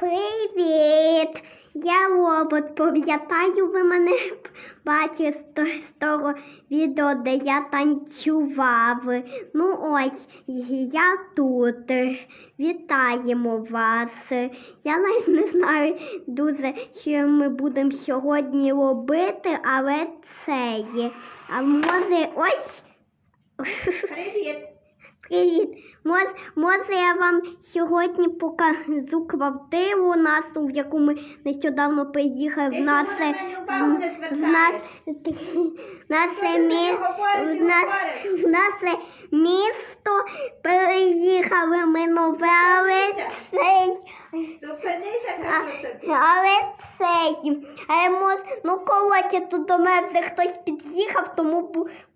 Привіт! Я робот. Пам'ятаю, ви мене бачили з то- з того відео, де я танцював. Ну ось, я тут. Вітаємо вас. Я навіть не знаю дуже, що ми будемо сьогодні робити, але це є. А може ось. Привіт! Привіт! Може я вам сьогодні покажу квартиру нашу, в яку ми нещодавно приїхали. В нас, в нас, нас, в нас, місто переїхали ми нове, але цей, але цей, але ну коротше, тут до мене вже хтось під'їхав, тому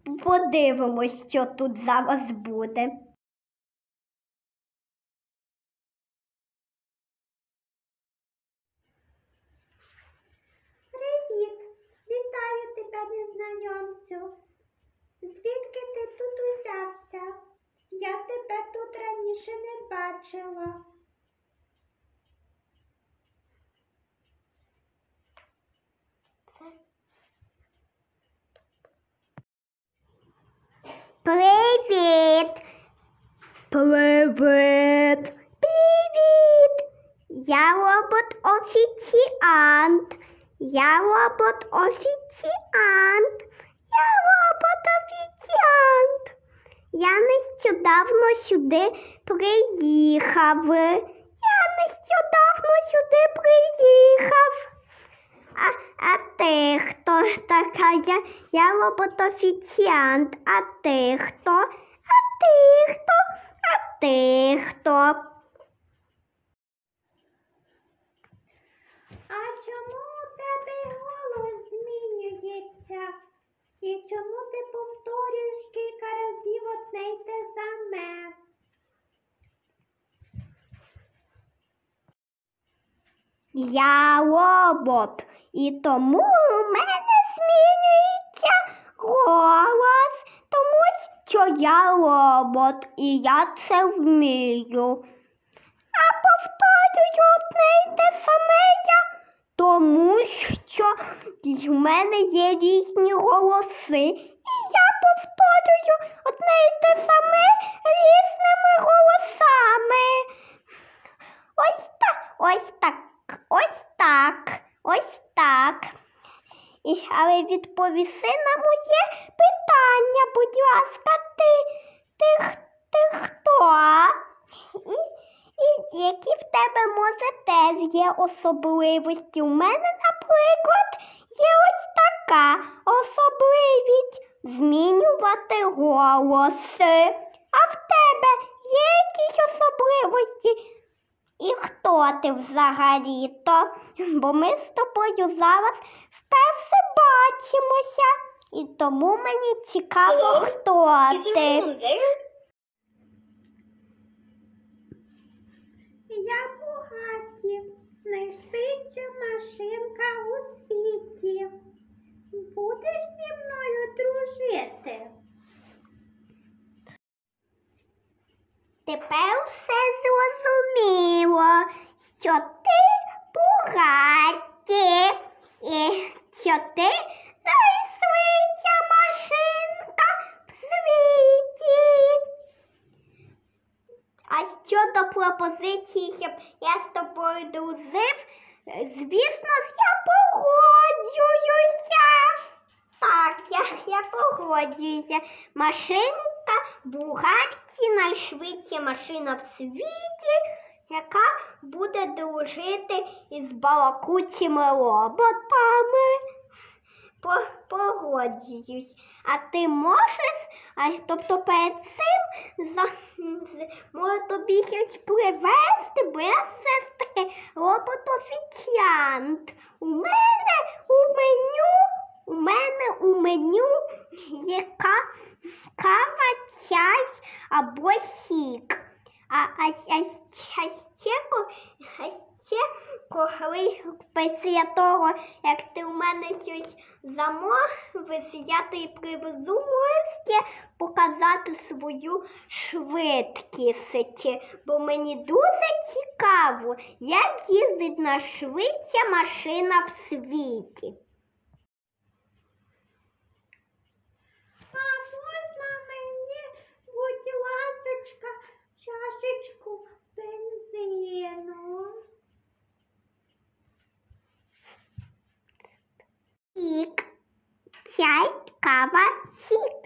подивимось, що тут зараз буде. Привіт! Вітаю тебе, незнайомцю. Звідки ти тут узявся? Я тебе тут раніше не бачила. Привіт! Привіт! Привіт! Я робот офіціант. Я робот офіціант. Я робот офіціант. Я нещодавно сюди приїхав. Я нещодавно сюди приїхав. Така? Я, я робот-офіціант. А ти хто? А ти хто? А ти хто? А чому у тебе голос змінюється? І чому ти повторюєш кілька разів одне й те саме? Я робот. І тому у мене змінюється голос, тому що я робот і я це вмію. А повторюю одне й те саме я, тому що в мене є різні голоси. І я повторюю одне й те саме різними голосами. Ось так, ось так, ось так, ось так. І, але відповіси на моє питання, будь ласка, ти, ти, х- ти хто? І, і які в тебе може теж є особливості? У мене, наприклад, є ось така особливість змінювати голоси. А в тебе є якісь особливості? І хто ти взагалі-то? Бо ми з тобою зараз вперше бачимося. І тому мені цікаво, хто ти. Я Бугаті, найшвидша машинка у світі. Будеш зі мною дружити? Тепер все зрозуміло, що ти Бугаті і що ти пропозиції, щоб я з тобою дружив, звісно я погоджуюся. Так, я, я погоджуюся. Машинка Бугатті найшвидша машина в світі, яка буде дружити із балакучими роботами. По- Погоджуюсь. А ти можеш, а, тобто перед цим за, може тобі щось привезти, я все робот-офіціант. У мене у меню, у мене у меню є кава, чай або сік. А, а, а, а, ще, ко- а ще коли після того, як ти у мене щось замовиш, я тобі привезу можете показати свою швидкість, бо мені дуже цікаво, як їздить найшвидша машина в світі. Сік, чай, кава, сік.